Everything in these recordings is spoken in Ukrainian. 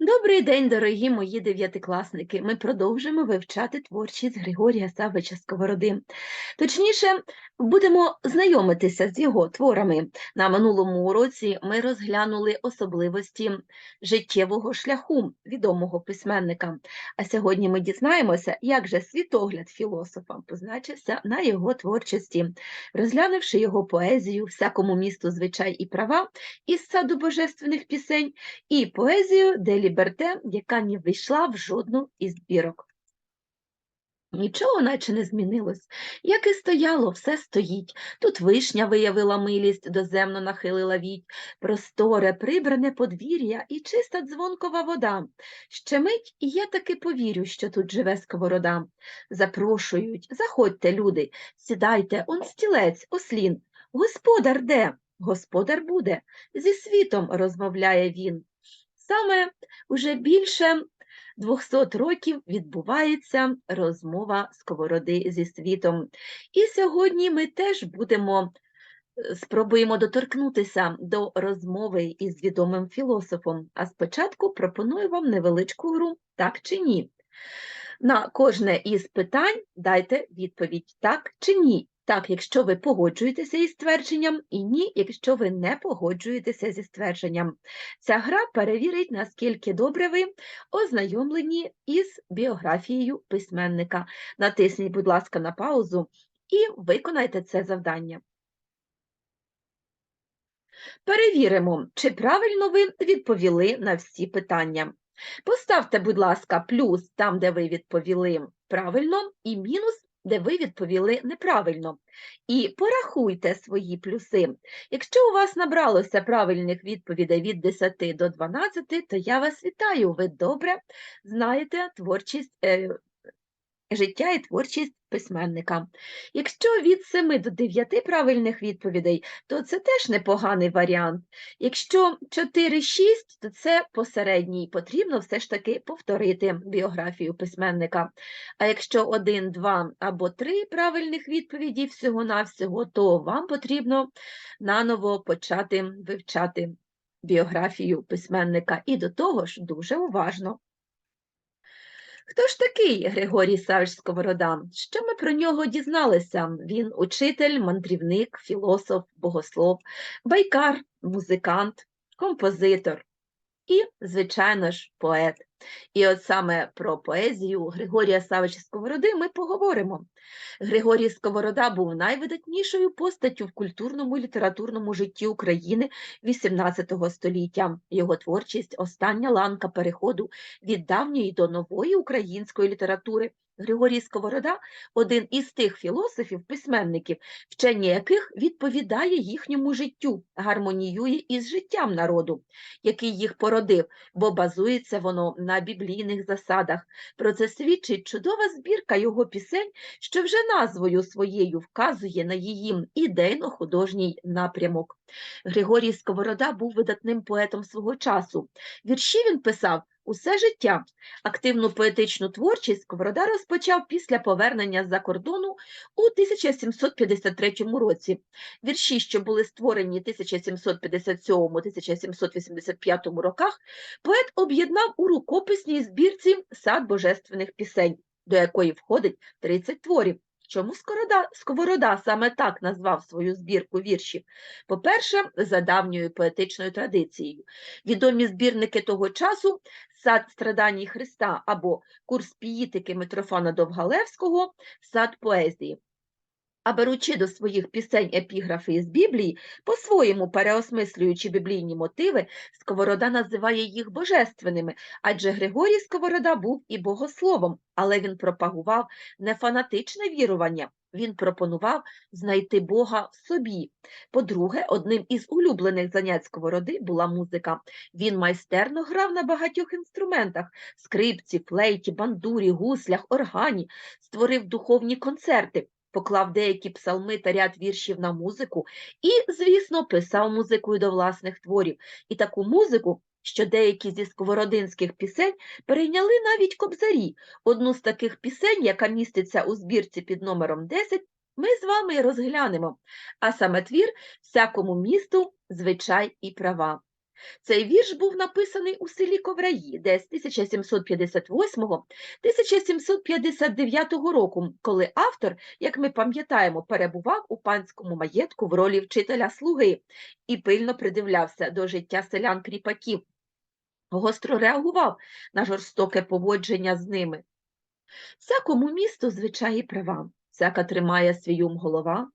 Добрий день, дорогі мої дев'ятикласники. Ми продовжуємо вивчати творчість Григорія Савича Сковороди. Точніше, будемо знайомитися з його творами. На минулому уроці ми розглянули особливості життєвого шляху відомого письменника. А сьогодні ми дізнаємося, як же світогляд філософа позначився на його творчості, розглянувши його поезію, всякому місту звичай і права із саду божественних пісень і поезію Ліберте, яка не війшла в жодну із збірок. Нічого наче не змінилось. Як і стояло, все стоїть. Тут вишня виявила милість, доземно нахилила віть, просторе, прибране подвір'я і чиста дзвонкова вода. Ще мить, і я таки повірю, що тут живе сковорода. Запрошують, заходьте, люди, сідайте, он стілець, ослін. Господар де? Господар буде. Зі світом розмовляє він. Саме уже більше 200 років відбувається розмова сковороди зі світом. І сьогодні ми теж будемо е, спробуємо доторкнутися до розмови із відомим філософом. А спочатку пропоную вам невеличку гру, так чи ні. На кожне із питань дайте відповідь так чи ні. Так, якщо ви погоджуєтеся із твердженням, і ні, якщо ви не погоджуєтеся зі ствердженням. Ця гра перевірить, наскільки добре ви ознайомлені із біографією письменника. Натисніть, будь ласка, на паузу і виконайте це завдання. Перевіримо, чи правильно ви відповіли на всі питання. Поставте, будь ласка, плюс там, де ви відповіли правильно, і мінус де ви відповіли неправильно. І порахуйте свої плюси. Якщо у вас набралося правильних відповідей від 10 до 12, то я вас вітаю. Ви добре знаєте творчість е, життя і творчість письменника. Якщо від 7 до 9 правильних відповідей, то це теж непоганий варіант. Якщо 4-6, то це посередній, потрібно все ж таки повторити біографію письменника. А якщо 1, 2 або 3 правильних відповіді всього-навсього, то вам потрібно наново почати вивчати біографію письменника і до того ж дуже уважно. Хто ж такий Григорій Савич Сковорода? Що ми про нього дізналися? Він учитель, мандрівник, філософ, богослов, байкар, музикант, композитор і, звичайно ж, поет. І от саме про поезію Григорія Савича Сковороди ми поговоримо. Григорій Сковорода був найвидатнішою постаттю в культурному і літературному житті України XVIII століття. Його творчість остання ланка переходу від давньої до нової української літератури. Григорій Сковорода один із тих філософів-письменників, вчення яких відповідає їхньому життю, гармоніює із життям народу, який їх породив, бо базується воно на біблійних засадах. Про це свідчить чудова збірка його пісень, що вже назвою своєю вказує на її ідейно-художній напрямок. Григорій Сковорода був видатним поетом свого часу. Вірші він писав усе життя. Активну поетичну творчість Сковорода розпочав після повернення з-за кордону у 1753 році. Вірші, що були створені 1757-1785 роках, поет об'єднав у рукописній збірці сад божественних пісень, до якої входить 30 творів. Чому Скорода, Сковорода саме так назвав свою збірку віршів? По-перше, за давньою поетичною традицією. Відомі збірники того часу сад страданій Христа або курс піїтики Митрофана Довгалевського, сад поезії. А беручи до своїх пісень епіграфи із Біблії, по-своєму переосмислюючи біблійні мотиви, Сковорода називає їх божественними, адже Григорій Сковорода був і богословом, але він пропагував не фанатичне вірування, він пропонував знайти Бога в собі. По-друге, одним із улюблених занять Сковороди була музика. Він майстерно грав на багатьох інструментах скрипці, флейті, бандурі, гуслях, органі, створив духовні концерти поклав деякі псалми та ряд віршів на музику і, звісно, писав музикою до власних творів. І таку музику, що деякі зі сковородинських пісень перейняли навіть кобзарі. Одну з таких пісень, яка міститься у збірці під номером 10, ми з вами розглянемо, а саме твір всякому місту, звичай і права. Цей вірш був написаний у селі Ковраї, де з 1758-1759 року, коли автор, як ми пам'ятаємо, перебував у панському маєтку в ролі вчителя слуги і пильно придивлявся до життя селян-кріпаків, гостро реагував на жорстоке поводження з ними. Всякому місту звичаї права, всяка тримає свій ум голова,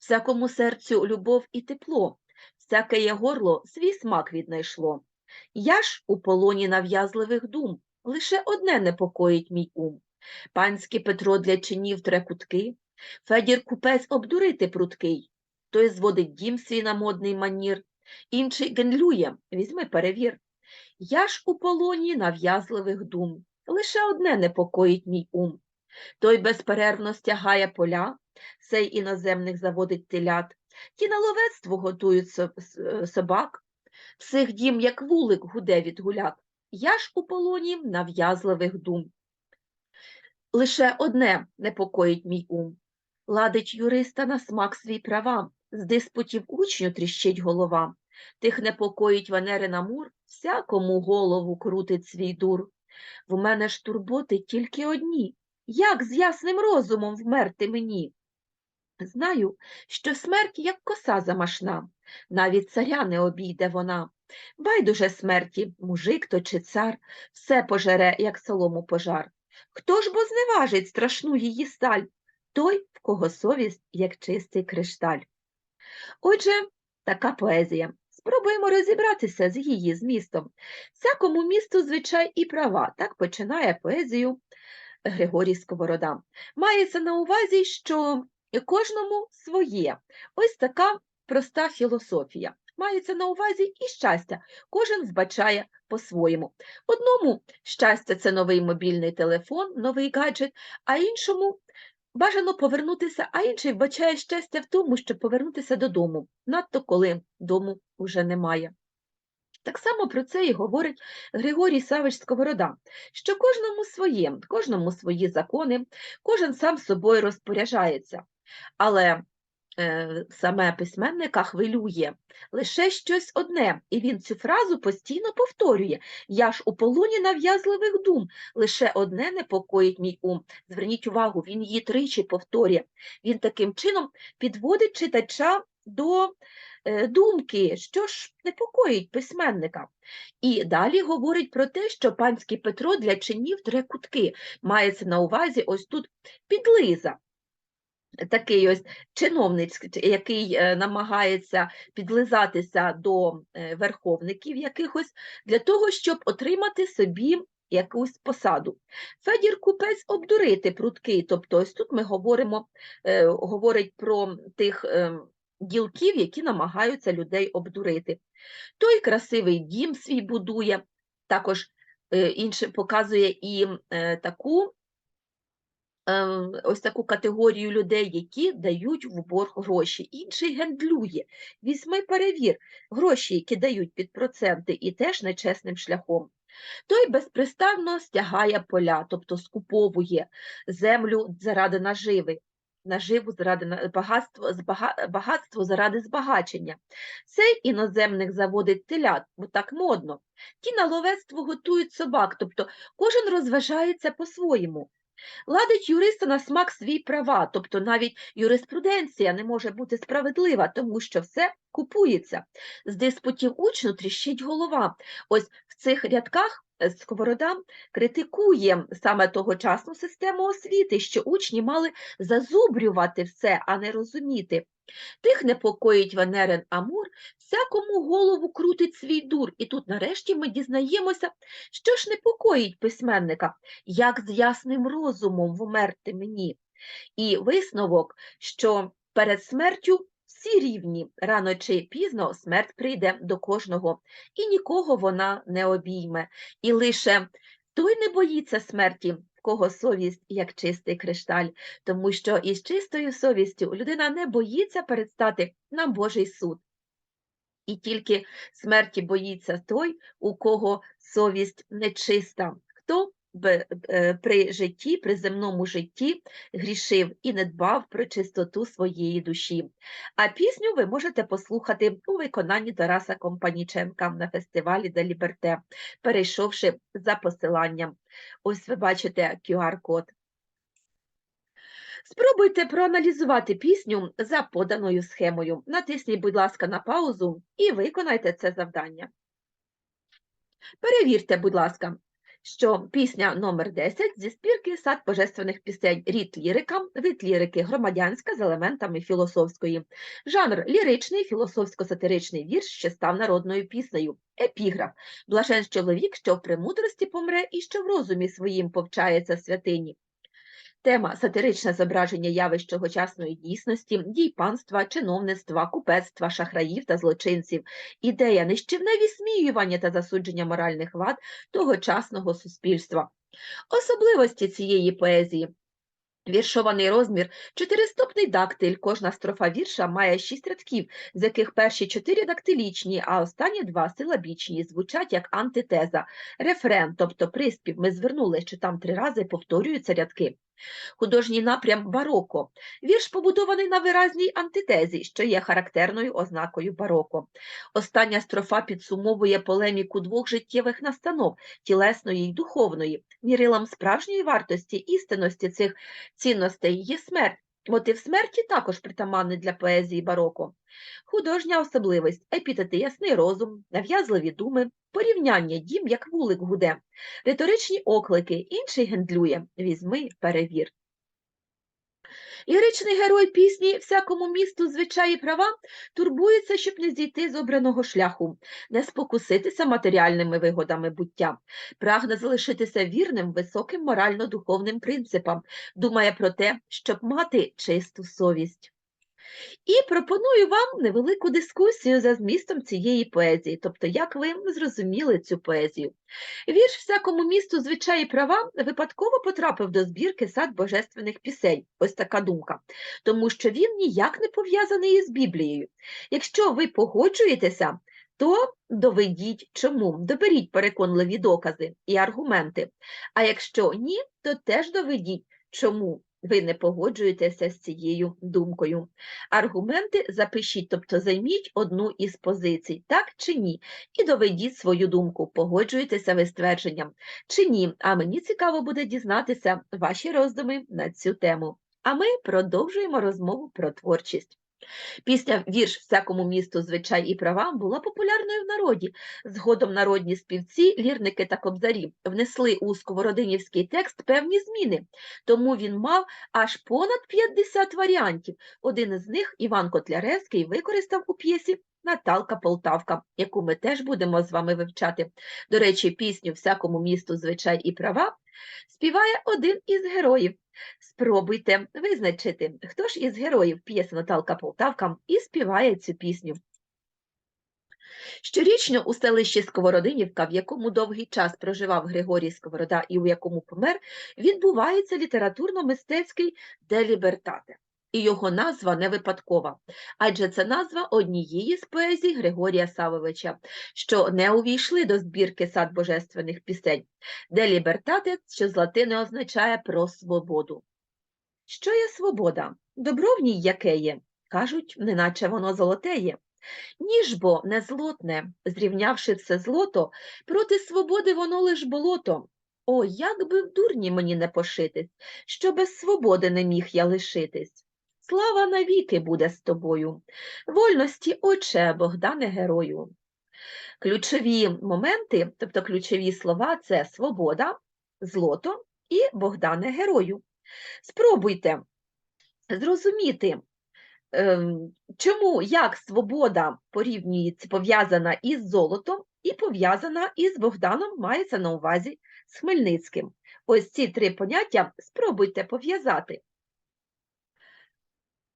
всякому серцю любов і тепло, всяке є горло свій смак віднайшло. Я ж у полоні нав'язливих дум, лише одне непокоїть мій ум. Панський Петро для чинів тре кутки, Федір купець обдурити пруткий, той зводить дім свій на модний манір, інший генлює, візьми перевір. Я ж у полоні нав'язливих дум, лише одне непокоїть мій ум. Той безперервно стягає поля, сей іноземних заводить телят, на готують собак, всіх дім, як вулик, гуде від гуляк. Я ж у полоні нав'язливих дум. Лише одне непокоїть мій ум. Ладить юриста на смак свій права, з диспутів учню тріщить голова. Тих непокоїть Венери Намур, всякому голову крутить свій дур. В мене ж турботи тільки одні. Як з ясним розумом вмерти мені? Знаю, що смерть, як коса замашна, навіть царя не обійде вона. Байдуже смерті, мужик то чи цар, все пожере, як солому пожар. Хто ж бо зневажить страшну її сталь? Той, в кого совість, як чистий кришталь. Отже, така поезія. Спробуємо розібратися з її змістом. Всякому місту звичай і права. Так починає поезію Григорій Сковорода. Мається на увазі, що кожному своє. Ось така проста філософія. Мається на увазі і щастя. Кожен вбачає по-своєму. Одному щастя це новий мобільний телефон, новий гаджет, а іншому бажано повернутися, а інший вбачає щастя в тому, щоб повернутися додому, надто коли дому вже немає. Так само про це і говорить Григорій Савич Сковорода, що кожному своє, кожному свої закони, кожен сам собою розпоряджається. Але е, саме письменника хвилює лише щось одне, і він цю фразу постійно повторює. Я ж у полоні нав'язливих дум, лише одне непокоїть мій ум. Зверніть увагу, він її тричі повторює. Він таким чином підводить читача до е, думки, що ж непокоїть письменника. І далі говорить про те, що панський Петро для чинів тре кутки. Мається на увазі ось тут підлиза. Такий ось чиновник, який е, намагається підлизатися до е, верховників якихось для того, щоб отримати собі якусь посаду. Федір купець обдурити прудкий, тобто ось тут ми говоримо, е, говорить про тих е, ділків, які намагаються людей обдурити. Той красивий дім свій будує, також е, інше показує і таку ем, ось таку категорію людей, які дають в борг гроші. Інший гендлює. Візьми перевір гроші, які дають під проценти, і теж нечесним шляхом. Той безприставно стягає поля, тобто скуповує землю заради наживи, наживу заради багатство, багатство заради збагачення. Цей іноземник заводить телят, бо так модно. Ті на ловецтво готують собак, тобто кожен розважається по-своєму. Ладить юриста на смак свій права, тобто навіть юриспруденція не може бути справедлива, тому що все купується. З диспутів учню тріщить голова. Ось цих рядках е, Сковорода критикує саме тогочасну систему освіти, що учні мали зазубрювати все, а не розуміти. Тих непокоїть Венерин Амур, всякому голову крутить свій дур. І тут нарешті ми дізнаємося, що ж непокоїть письменника, як з ясним розумом вмерти мені. І висновок, що перед смертю всі рівні, рано чи пізно смерть прийде до кожного, і нікого вона не обійме. І лише той не боїться смерті, в кого совість як чистий кришталь, тому що із чистою совістю людина не боїться передстати на Божий суд. І тільки смерті боїться той, у кого совість нечиста. Хто при житті, при земному житті грішив і не дбав про чистоту своєї душі. А пісню ви можете послухати у виконанні Тараса Компаніченка на фестивалі «Де Ліберте», перейшовши за посиланням. Ось ви бачите QR-код. Спробуйте проаналізувати пісню за поданою схемою. Натисніть, будь ласка, на паузу і виконайте це завдання. Перевірте, будь ласка, що пісня номер 10 зі спірки «Сад божественних пісень» рід лірика, вид лірики громадянська з елементами філософської, жанр ліричний, філософсько-сатиричний вірш, що став народною піснею, епіграф, блажен чоловік, що в премудрості помре і що в розумі своїм повчається святині. Тема сатиричне зображення явищ тогочасної дійсності, дій панства, чиновництва, купецтва, шахраїв та злочинців, ідея нищівне вісміювання та засудження моральних вад тогочасного суспільства. Особливості цієї поезії. Віршований розмір – чотиристопний дактиль, кожна строфа вірша має шість рядків, з яких перші чотири дактилічні, а останні два силабічні, звучать як антитеза. Рефрен, тобто приспів, ми звернули, що там три рази повторюються рядки. Художній напрям бароко. Вірш побудований на виразній антитезі, що є характерною ознакою бароко. Остання строфа підсумовує полеміку двох життєвих настанов – тілесної й духовної. Мірилам справжньої вартості істинності цих цінностей є смерть. Мотив смерті також притаманний для поезії бароко. Художня особливість – епітети ясний розум, нав'язливі думи, порівняння дім, як вулик гуде, риторичні оклики, інший гендлює – візьми, перевір. Ліричний герой пісні «Всякому місту звичаї права» турбується, щоб не зійти з обраного шляху, не спокуситися матеріальними вигодами буття, прагне залишитися вірним високим морально-духовним принципам, думає про те, щоб мати чисту совість. І пропоную вам невелику дискусію за змістом цієї поезії, тобто як ви зрозуміли цю поезію. Вірш всякому місту звичаї права випадково потрапив до збірки сад божественних пісень. Ось така думка. Тому що він ніяк не пов'язаний із Біблією. Якщо ви погоджуєтеся, то доведіть чому, доберіть переконливі докази і аргументи. А якщо ні, то теж доведіть чому ви не погоджуєтеся з цією думкою. Аргументи запишіть, тобто займіть одну із позицій, так чи ні, і доведіть свою думку, погоджуєтеся ви з твердженням чи ні. А мені цікаво буде дізнатися ваші роздуми на цю тему. А ми продовжуємо розмову про творчість. Пісня «Вірш всякому місту звичай і правам була популярною в народі. Згодом народні співці, лірники та кобзарі внесли у сковородинівський текст певні зміни, тому він мав аж понад 50 варіантів. Один із них Іван Котляревський використав у п'єсі Наталка Полтавка, яку ми теж будемо з вами вивчати. До речі, пісню «Всякому місту звичай і права» співає один із героїв. Спробуйте визначити, хто ж із героїв п'єси Наталка Полтавка і співає цю пісню. Щорічно у селищі Сковородинівка, в якому довгий час проживав Григорій Сковорода і у якому помер, відбувається літературно-мистецький делібертате. І його назва не випадкова, адже це назва однієї з поезій Григорія Савовича, що не увійшли до збірки сад божественних пісень, де лібертате, що з латини означає про свободу. Що є свобода? Добро в ній яке є? Кажуть, неначе воно золотеє. Ніж бо не злотне, зрівнявши все злото, проти свободи воно лиш болото. О, як би в дурні мені не пошитись, що без свободи не міг я лишитись. Слава навіки буде з тобою. Вольності, отче, Богдане герою. Ключові моменти, тобто ключові слова це свобода, злото і Богдане герою. Спробуйте зрозуміти, ем, чому як свобода порівнюється, пов'язана із золотом і пов'язана із Богданом, мається на увазі з Хмельницьким. Ось ці три поняття спробуйте пов'язати.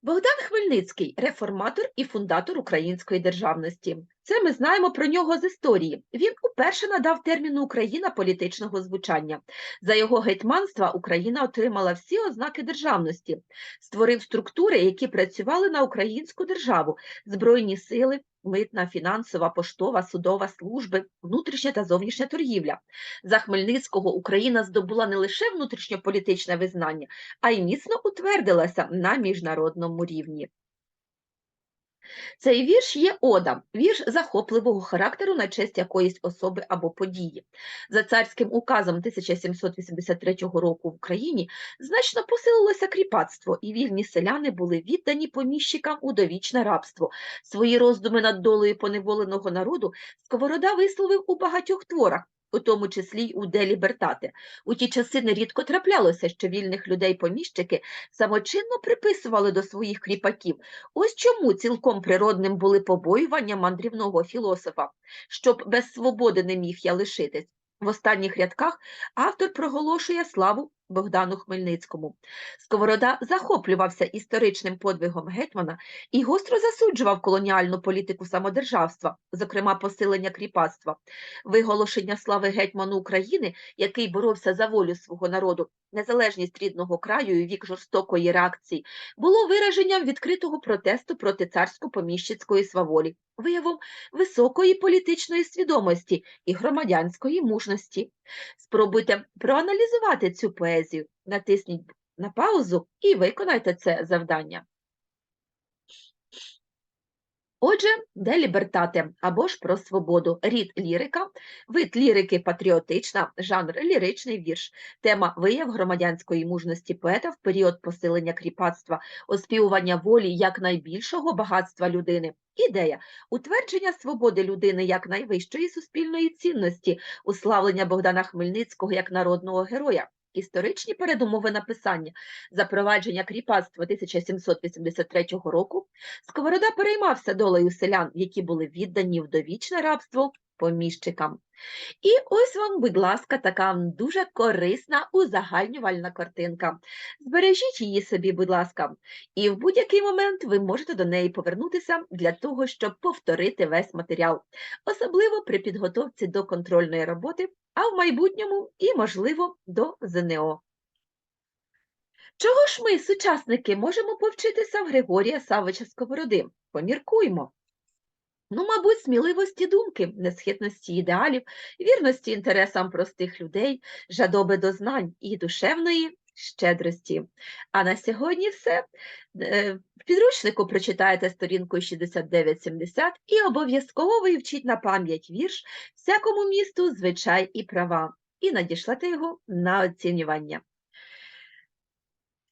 Богдан Хмельницький реформатор і фундатор української державності. Це ми знаємо про нього з історії. Він уперше надав терміну Україна політичного звучання. За його гетьманства Україна отримала всі ознаки державності, створив структури, які працювали на українську державу, збройні сили, митна, фінансова, поштова, судова служби, внутрішня та зовнішня торгівля. За Хмельницького Україна здобула не лише внутрішньополітичне визнання, а й міцно утвердилася на міжнародному рівні. Цей вірш є ода, вірш захопливого характеру на честь якоїсь особи або події. За царським указом 1783 року в Україні значно посилилося кріпацтво, і вільні селяни були віддані поміщикам у довічне рабство. Свої роздуми над долею поневоленого народу Сковорода висловив у багатьох творах, у тому числі й у делібертати. У ті часи нерідко траплялося, що вільних людей поміщики самочинно приписували до своїх кріпаків. Ось чому цілком природним були побоювання мандрівного філософа, щоб без свободи не міг я лишитись. В останніх рядках автор проголошує славу Богдану Хмельницькому. Сковорода захоплювався історичним подвигом гетьмана і гостро засуджував колоніальну політику самодержавства, зокрема посилення кріпацтва. Виголошення слави гетьману України, який боровся за волю свого народу, незалежність рідного краю і вік жорстокої реакції, було вираженням відкритого протесту проти царсько-поміщицької сваволі, виявом високої політичної свідомості і громадянської мужності. Спробуйте проаналізувати цю поезію, натисніть на паузу і виконайте це завдання. Отже, де лібертате або ж про свободу, рід лірика, вид лірики патріотична, жанр ліричний вірш, тема вияв громадянської мужності поета в період посилення кріпацтва, оспівування волі як найбільшого багатства людини. Ідея. Утвердження свободи людини як найвищої суспільної цінності, уславлення Богдана Хмельницького як народного героя. Історичні передумови написання. Запровадження кріпацтва 1783 року. Сковорода переймався долею селян, які були віддані в довічне рабство поміщикам. І ось вам, будь ласка, така дуже корисна узагальнювальна картинка. Збережіть її собі, будь ласка, і в будь-який момент ви можете до неї повернутися для того, щоб повторити весь матеріал, особливо при підготовці до контрольної роботи, а в майбутньому і, можливо, до ЗНО. Чого ж ми, сучасники, можемо повчитися в Григорія Савича Сковороди? Поміркуймо. Ну, мабуть, сміливості думки, несхитності ідеалів, вірності інтересам простих людей, жадоби до знань і душевної щедрості. А на сьогодні все. Е, В підручнику прочитайте сторінку 69-70 і обов'язково вивчіть на пам'ять вірш всякому місту звичай і права, і надішлете його на оцінювання.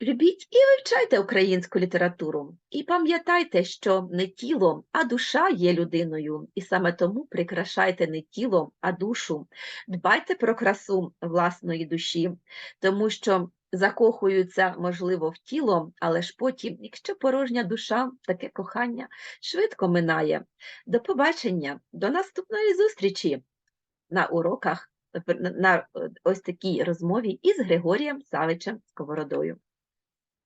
Любіть і вивчайте українську літературу. І пам'ятайте, що не тіло, а душа є людиною, і саме тому прикрашайте не тіло, а душу. Дбайте про красу власної душі, тому що закохуються, можливо, в тіло, але ж потім, якщо порожня душа, таке кохання швидко минає. До побачення, до наступної зустрічі на уроках, на ось такій розмові із Григорієм Савичем Сковородою.